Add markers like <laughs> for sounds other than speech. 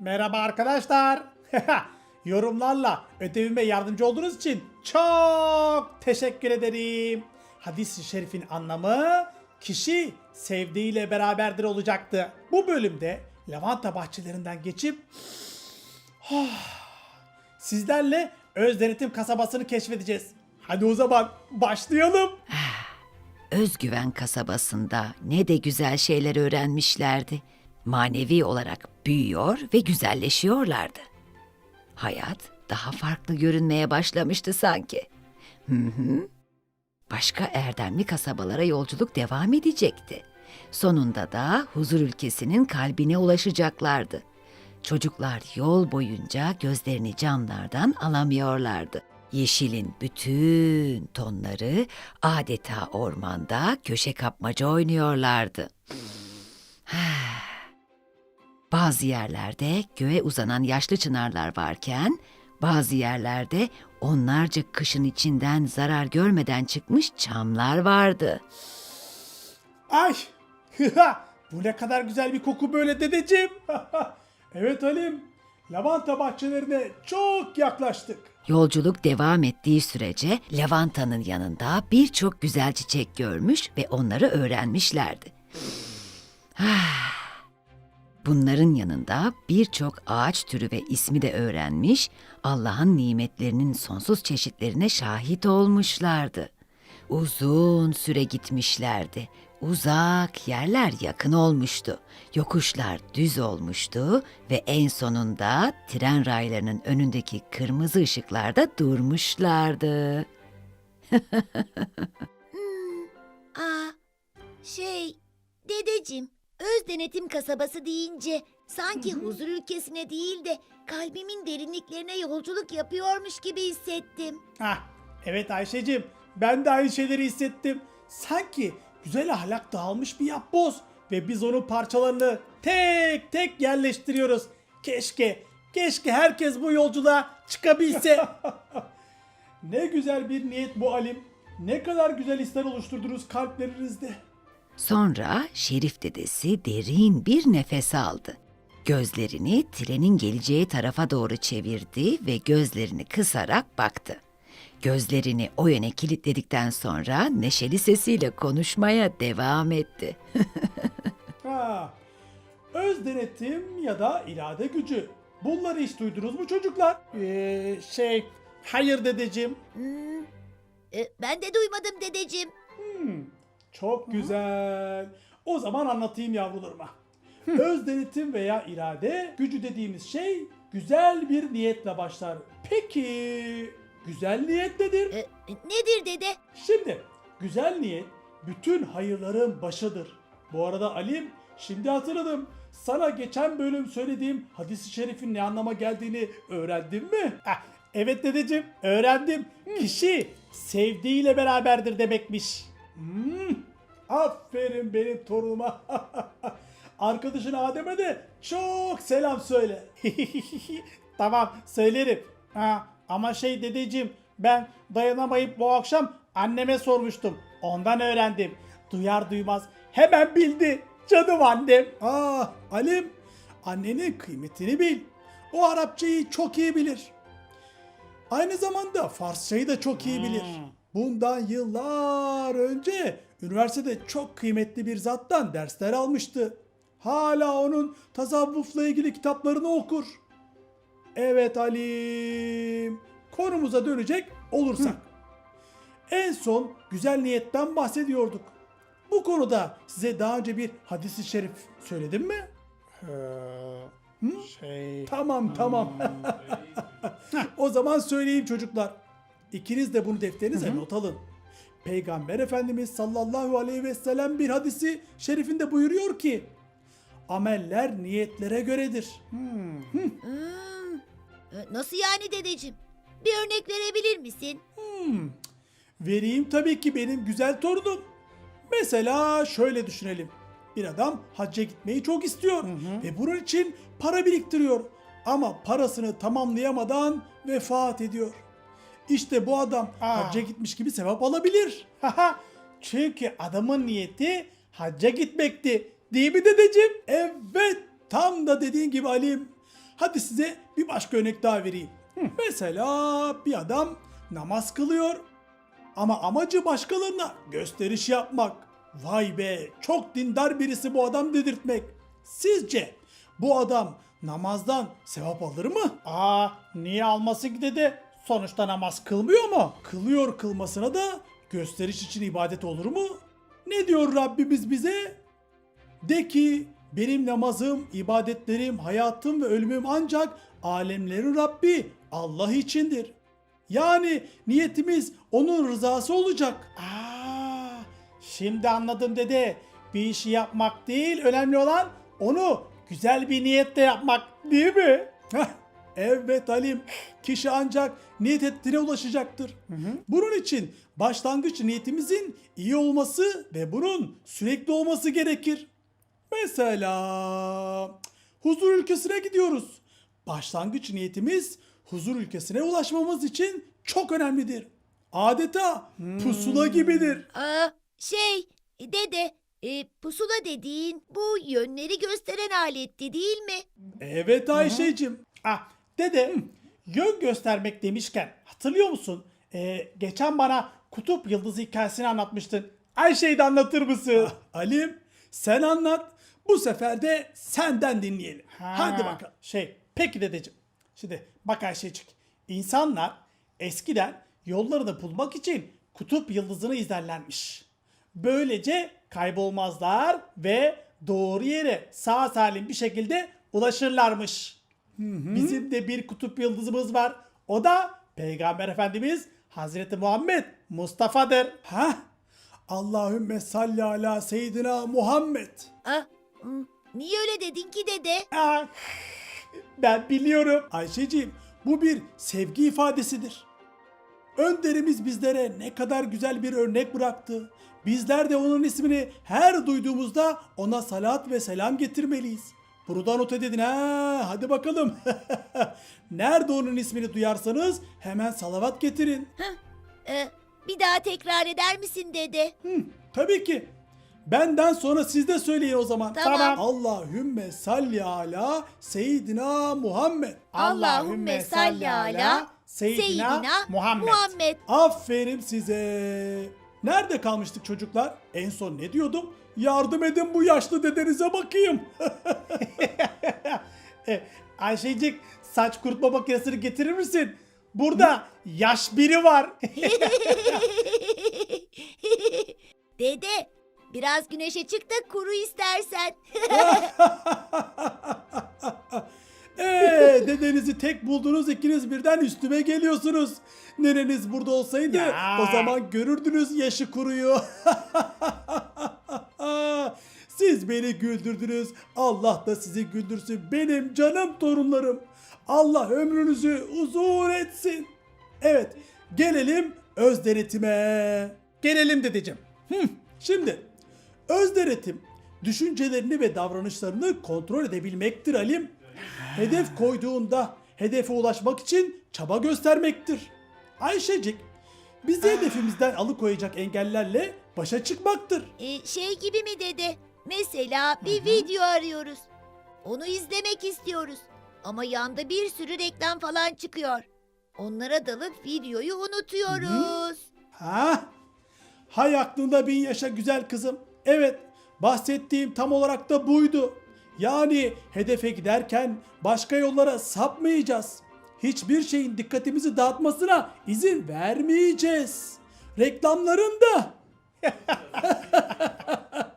Merhaba arkadaşlar. <laughs> Yorumlarla ödevime yardımcı olduğunuz için çok teşekkür ederim. Hadis-i şerifin anlamı kişi sevdiğiyle beraberdir olacaktı. Bu bölümde lavanta bahçelerinden geçip <sighs> sizlerle öz denetim kasabasını keşfedeceğiz. Hadi o zaman başlayalım. <sighs> Özgüven kasabasında ne de güzel şeyler öğrenmişlerdi. Manevi olarak büyüyor ve güzelleşiyorlardı. Hayat daha farklı görünmeye başlamıştı sanki. Hı hı. Başka erdemli kasabalara yolculuk devam edecekti. Sonunda da huzur ülkesinin kalbine ulaşacaklardı. Çocuklar yol boyunca gözlerini camlardan alamıyorlardı. Yeşilin bütün tonları adeta ormanda köşe kapmaca oynuyorlardı. <sighs> Bazı yerlerde göğe uzanan yaşlı çınarlar varken, bazı yerlerde onlarca kışın içinden zarar görmeden çıkmış çamlar vardı. Ay! <laughs> Bu ne kadar güzel bir koku böyle dedeciğim. <laughs> evet Halim. Lavanta bahçelerine çok yaklaştık. Yolculuk devam ettiği sürece lavantanın yanında birçok güzel çiçek görmüş ve onları öğrenmişlerdi. <sighs> Bunların yanında birçok ağaç türü ve ismi de öğrenmiş, Allah'ın nimetlerinin sonsuz çeşitlerine şahit olmuşlardı. Uzun süre gitmişlerdi. Uzak yerler yakın olmuştu. Yokuşlar düz olmuştu ve en sonunda tren raylarının önündeki kırmızı ışıklarda durmuşlardı. Aa, şey, dedeciğim, öz denetim kasabası deyince sanki huzur ülkesine değil de kalbimin derinliklerine yolculuk yapıyormuş gibi hissettim. Hah, evet Ayşe'cim ben de aynı şeyleri hissettim. Sanki güzel ahlak dağılmış bir yapboz ve biz onun parçalarını tek tek yerleştiriyoruz. Keşke, keşke herkes bu yolculuğa çıkabilse. <laughs> ne güzel bir niyet bu Alim. Ne kadar güzel hisler oluşturdunuz kalplerinizde. Sonra Şerif dedesi derin bir nefes aldı. Gözlerini trenin geleceği tarafa doğru çevirdi ve gözlerini kısarak baktı. Gözlerini o yöne kilitledikten sonra neşeli sesiyle konuşmaya devam etti. <laughs> Ha, öz denetim ya da irade gücü. Bunları hiç duydunuz mu çocuklar? Ee, şey, hayır dedeciğim. Hmm, e, ben de duymadım dedeciğim. Hmm, çok güzel. O zaman anlatayım yavrularıma. Öz denetim veya irade gücü dediğimiz şey güzel bir niyetle başlar. Peki güzel niyet nedir? E, nedir dede? Şimdi güzel niyet bütün hayırların başıdır. Bu arada Alim şimdi hatırladım. Sana geçen bölüm söylediğim hadis-i şerifin ne anlama geldiğini öğrendin mi? Ah, evet dedeciğim öğrendim. Kişi sevdiğiyle beraberdir demekmiş. Hmm, aferin benim torunuma. <laughs> Arkadaşın Adem'e de çok selam söyle. <laughs> tamam söylerim. Ha, ama şey dedeciğim ben dayanamayıp bu akşam anneme sormuştum. Ondan öğrendim. Duyar duymaz hemen bildi. Canım annem. Ah Alim annenin kıymetini bil. O Arapçayı çok iyi bilir. Aynı zamanda Farsçayı da çok iyi bilir. Bundan yıllar önce üniversitede çok kıymetli bir zattan dersler almıştı. Hala onun tasavvufla ilgili kitaplarını okur. Evet Alim. Konumuza dönecek olursak. En son güzel niyetten bahsediyorduk. Bu konuda size daha önce bir hadisi şerif söyledim mi? Şey... Tamam tamam. <laughs> o zaman söyleyeyim çocuklar. İkiniz de bunu defterinize not alın. Peygamber Efendimiz sallallahu aleyhi ve sellem bir hadisi şerifinde buyuruyor ki ameller niyetlere göredir. Hmm, e, nasıl yani dedeciğim? Bir örnek verebilir misin? Hmm, vereyim tabii ki benim güzel torunum. Mesela şöyle düşünelim. Bir adam hacca gitmeyi çok istiyor ve bunun için para biriktiriyor. Ama parasını tamamlayamadan vefat ediyor. İşte bu adam hacca gitmiş gibi sevap alabilir. <laughs> Çünkü adamın niyeti hacca gitmekti. Değil mi dedeciğim? Evet tam da dediğin gibi Alim. Hadi size bir başka örnek daha vereyim. Mesela bir adam namaz kılıyor ama amacı başkalarına gösteriş yapmak. Vay be çok dindar birisi bu adam dedirtmek. Sizce bu adam namazdan sevap alır mı? Aa niye alması ki dedi? Sonuçta namaz kılmıyor mu? Kılıyor kılmasına da gösteriş için ibadet olur mu? Ne diyor Rabbimiz bize? De ki benim namazım, ibadetlerim, hayatım ve ölümüm ancak alemlerin Rabbi Allah içindir. Yani niyetimiz onun rızası olacak. Aa, şimdi anladım dede. Bir işi yapmak değil, önemli olan onu güzel bir niyetle yapmak değil mi? Evet Halim, kişi ancak niyet ettiğine ulaşacaktır. Bunun için başlangıç niyetimizin iyi olması ve bunun sürekli olması gerekir. Mesela huzur ülkesine gidiyoruz. Başlangıç niyetimiz huzur ülkesine ulaşmamız için çok önemlidir. Adeta pusula gibidir. Aa, şey dede e, pusula dediğin bu yönleri gösteren aletti değil mi? Evet Ayşe'cim. Ah, dede yön göstermek demişken hatırlıyor musun? Ee, geçen bana kutup yıldızı hikayesini anlatmıştın. Ayşe'yi de anlatır mısın? Alim sen anlat. Bu sefer de senden dinleyelim. Hadi bakalım. Şey peki dedeciğim. Şimdi bak Ayşecik. İnsanlar eskiden yollarını bulmak için kutup yıldızını izlerlermiş. Böylece kaybolmazlar ve doğru yere sağ salim bir şekilde ulaşırlarmış. Bizim de bir kutup yıldızımız var. O da Peygamber Efendimiz Hazreti Muhammed Mustafa'dır. Ha? Allahümme salli ala seyyidina Muhammed. Ah, niye öyle dedin ki dede? Aa, ben biliyorum. Ayşeciğim bu bir sevgi ifadesidir. Önderimiz bizlere ne kadar güzel bir örnek bıraktı. Bizler de onun ismini her duyduğumuzda ona salat ve selam getirmeliyiz. Bunu da not edin ha. Hadi bakalım. <laughs> Nerede onun ismini duyarsanız hemen salavat getirin. Ee, bir daha tekrar eder misin dede? Tabii ki. Benden sonra siz de söyleyin o zaman. Tamam. Allahümme salli ala seyyidina Muhammed. Allahümme salli ala seyyidina Muhammed. Aferin size. Nerede kalmıştık çocuklar? En son ne diyordum? Yardım edin bu yaşlı dedenize bakayım. <laughs> e, Ayşecik saç kurutma makinesini getirir misin? Burada yaş biri var. <laughs> dede, biraz güneşe çık da kuru istersen. <laughs> Eee dedenizi tek buldunuz ikiniz birden üstüme geliyorsunuz. Neneniz burada olsaydı Ya. o zaman görürdünüz yaşı kuruyor. <laughs> Siz beni güldürdünüz. Allah da sizi güldürsün. Benim canım torunlarım. Allah ömrünüzü uzun etsin. Evet gelelim öz denetime. Gelelim dedeciğim. Hı, şimdi öz denetim düşüncelerini ve davranışlarını kontrol edebilmektir Alim. Hedef koyduğunda hedefe ulaşmak için çaba göstermektir. Ayşecik bizi hedefimizden alıkoyacak engellerle başa çıkmaktır. Ee, şey gibi mi dede? Mesela bir video arıyoruz. Onu izlemek istiyoruz. Ama yanda bir sürü reklam falan çıkıyor. Onlara dalıp videoyu unutuyoruz. Ha? Hay aklında bin yaşa güzel kızım. Evet, bahsettiğim tam olarak da buydu. Yani hedefe giderken başka yollara sapmayacağız. Hiçbir şeyin dikkatimizi dağıtmasına izin vermeyeceğiz. Reklamların da <laughs>